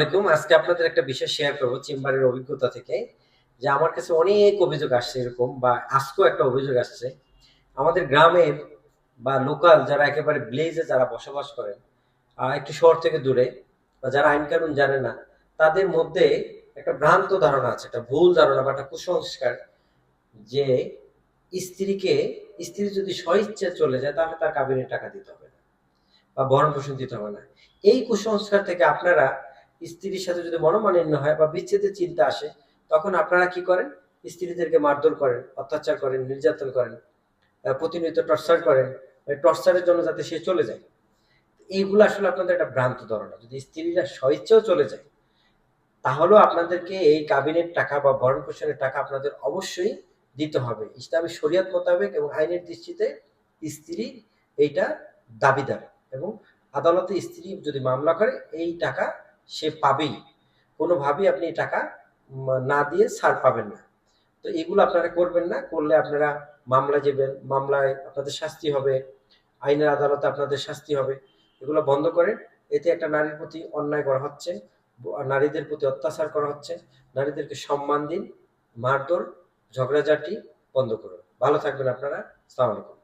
আসসালামাইকুম আজকে আপনাদের একটা বিষয় শেয়ার করব চেম্বারের অভিজ্ঞতা থেকে, যে আমার কাছে অনেক অভিযোগ আসছে এরকম, বা আজকেও একটা অভিযোগ আসছে। আমাদের গ্রামের বা লোকাল যারা একেবারে ব্লেজে যারা বসবাস করেন একটু শহর থেকে দূরে, বা যারা আইন কানুন জানে না, তাদের মধ্যে একটা ভ্রান্ত ধারণা আছে, একটা ভুল ধারণা বা একটা কুসংস্কার, যে স্ত্রীকে, স্ত্রী যদি স্বইচ্ছে চলে যায়, তাহলে তার কাবিনের টাকা দিতে হবে না, বা ভরণ পোষণ দিতে হবে না। এই কুসংস্কার থেকে আপনারা স্ত্রীর সাথে যদি মনোমালিন্য হয় বা বিচ্ছেদের চিন্তা আসে, তখন আপনারা কি করেন? স্ত্রীদেরকে মারধর করেন, অত্যাচার করেন, নির্যাতন করেন প্রতিনিয়ত টর্চার করেন টর্চারের জন্য যাতে সে চলে যায়। এইগুলো আসলে আপনাদের একটা ভ্রান্ত ধারণা। যদি স্ত্রীরা স্বইচ্ছেও চলে যায়, তাহলেও আপনাদেরকে এই কাবিনের টাকা বা ভরণ পোষণের টাকা আপনাদের অবশ্যই দিতে হবে। ইসলামী শরিয়ত মোতাবেক এবং আইনের দৃষ্টিতে স্ত্রী এইটা দাবিদার এবং আদালতে স্ত্রী যদি মামলা করে, এই টাকা সে পাবেই। কোনোভাবেই আপনি টাকা না দিয়ে ছাড় পাবেন না। তো এগুলো আপনারা করবেন না, করলে আপনারা মামলা যাবেন মামলায় আপনাদের শাস্তি হবে, আইনের আদালতে আপনাদের শাস্তি হবে। এগুলো বন্ধ করেন, এতে একটা নারীর প্রতি অন্যায় করা হচ্ছে, নারীদের প্রতি অত্যাচার করা হচ্ছে। নারীদেরকে সম্মান দিন, মারধর, ঝগড়াঝাটি বন্ধ করুন। ভালো থাকবেন আপনারা, আসসালামু আলাইকুম।